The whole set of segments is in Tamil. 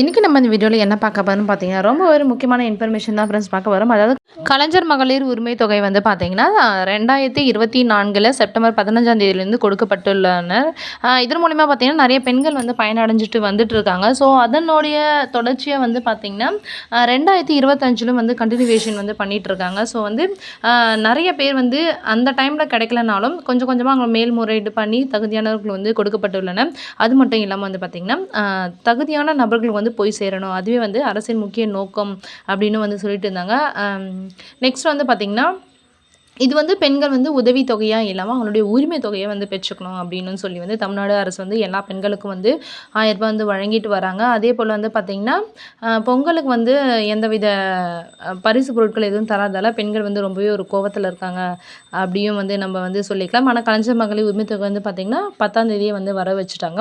இன்றைக்கி நம்ம இந்த வீடியோவில் என்ன பார்க்க போகிறோம்னு பார்த்தீங்கன்னா ரொம்ப ஒரு முக்கியமான இன்ஃபர்மேஷன் தான் ஃப்ரெண்ட்ஸ் பார்க்க வரோம். அதாவது கலைஞர் மகளிர் உரிமை தொகை வந்து பார்த்தீங்கன்னா ரெண்டாயிரத்தி இருபத்தி நான்கில் செப்டம்பர் பதினஞ்சாம் தேதியிலேருந்து கொடுக்கப்பட்டுள்ளனர் இதன் மூலிமா பார்த்தீங்கன்னா நிறைய பெண்கள் வந்து பயனடைஞ்சிட்டு வந்துட்டு இருக்காங்க. ஸோ அதனுடைய தொடர்ச்சியை வந்து பார்த்திங்கன்னா ரெண்டாயிரத்தி இருபத்தஞ்சிலும் வந்து கண்டினியூவேஷன் வந்து பண்ணிகிட்டு இருக்காங்க. ஸோ வந்து நிறைய பேர் வந்து அந்த டைமில் கிடைக்கலனாலும் கொஞ்சம் கொஞ்சமாக அவங்க மேல்முறையீடு பண்ணி தகுதியானவர்கள் வந்து கொடுக்கப்பட்டுள்ளன. அது மட்டும் இல்லாமல் வந்து பார்த்திங்கன்னா தகுதியான நபர்கள் வந்து போய் சேரணும். அதுவே வந்து அரசின் முக்கிய நோக்கம் அப்படின்னு வந்து சொல்லிட்டு இருந்தாங்க. நெக்ஸ்ட் வந்து பார்த்திங்கன்னா இது வந்து பெண்கள் வந்து உதவி தொகையாக இல்லாமல் அவங்களுடைய உரிமை தொகையை வந்து பெற்றுக்கணும் அப்படின்னு சொல்லி வந்து தமிழ்நாடு அரசு வந்து எல்லா பெண்களுக்கும் வந்து ஆயிரம் ரூபாய் வந்து வழங்கிட்டு வராங்க. அதே போல் வந்து பார்த்திங்கன்னா பொங்கலுக்கு வந்து எந்தவித பரிசு பொருட்கள் எதுவும் தராதால பெண்கள் வந்து ரொம்பவே ஒரு கோவத்தில் இருக்காங்க அப்படியும் வந்து நம்ம வந்து சொல்லிக்கலாம். ஆனால் கலைஞர் மகளிர் உரிமை தொகை வந்து பார்த்திங்கன்னா பத்தாம் தேதியே வந்து வர வச்சுட்டாங்க.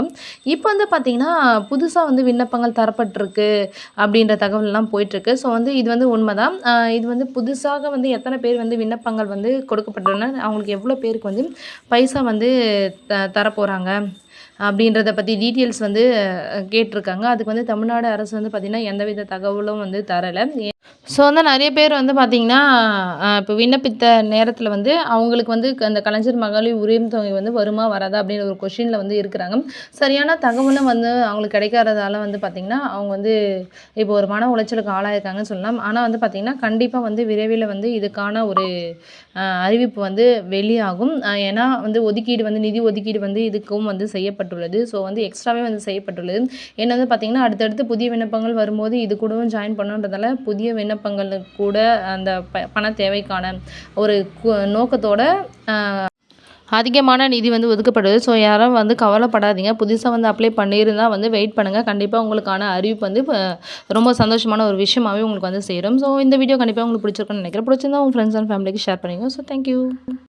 இப்போ வந்து பார்த்திங்கன்னா புதுசாக வந்து விண்ணப்பங்கள் தரப்பட்டிருக்கு அப்படின்ற தகவல்லாம் போயிட்டுருக்கு ஸோ வந்து இது வந்து உண்மைதான். இது வந்து புதுசாக வந்து எத்தனை பேர் வந்து விண்ணப்பங்கள் வந்து கொடுக்கப்பட்டுள்ளன. அவங்களுக்கு எவ்வளோ பேருக்கு வந்து பைசா வந்து த தரப்போகிறாங்க அப்படின்றத பற்றி டீட்டெயில்ஸ் வந்து கேட்டிருக்காங்க. அதுக்கு வந்து தமிழ்நாடு அரசு வந்து பார்த்திங்கன்னா எந்தவித தகவலும் வந்து தரலை. ஸோ வந்து நிறைய பேர் வந்து பார்த்திங்கன்னா இப்போ விண்ணப்பித்த நேரத்தில் வந்து அவங்களுக்கு வந்து அந்த கலைஞர் மகளிர் உரிமை தொகை வந்து வருமா வராதா அப்படின்ற ஒரு கொஷினில் வந்து இருக்கிறாங்க. சரியான தகவலும் வந்து அவங்களுக்கு கிடைக்காததால வந்து பார்த்திங்கன்னா அவங்க வந்து இப்போ ஒரு மன உளைச்சலுக்கு ஆளாயிருக்காங்கன்னு சொல்லலாம். ஆனால் வந்து பார்த்திங்கன்னா கண்டிப்பாக வந்து விரைவில் வந்து இதுக்கான ஒரு அறிவிப்பு வந்து வெளியாகும். ஏன்னா வந்து ஒதுக்கீடு வந்து நிதி ஒதுக்கீடு வந்து இதுக்கும் வந்து செய்யப்பட்டுள்ளது. ஸோ வந்து எக்ஸ்ட்ராவே வந்து செய்யப்பட்டுள்ளது. ஏன்னா வந்து பார்த்திங்கன்னா அடுத்தடுத்து புதிய விண்ணப்பங்கள் வரும்போது இது கூடவும் ஜாயின் பண்ணுன்றதால புதிய விண்ணப்பங்களுக்கு கூட அந்த ப பண தேவைக்கான ஒரு நோக்கத்தோட அதிகமான நிதி வந்து ஒதுக்கப்படுது. ஸோ யாரும் வந்து கவலைப்படாதீங்க. புதுசாக வந்து அப்ளை பண்ணியிருந்தால் வந்து வெயிட் பண்ணுங்கள் கண்டிப்பாக உங்களுக்கான அறிவிப்பு வந்து ரொம்ப சந்தோஷமான ஒரு விஷயமாகவே உங்களுக்கு வந்து சேரும். ஸோ இந்த வீடியோ கண்டிப்பாக உங்களுக்கு பிடிச்சிருக்குன்னு நினைக்கிறேன். பிடிச்சிருந்தா உங்கள் ஃப்ரெண்ட்ஸ் அண்ட் ஃபேமிலிக்கு ஷேர் பண்ணிங்க ஸோ தேங்க்யூ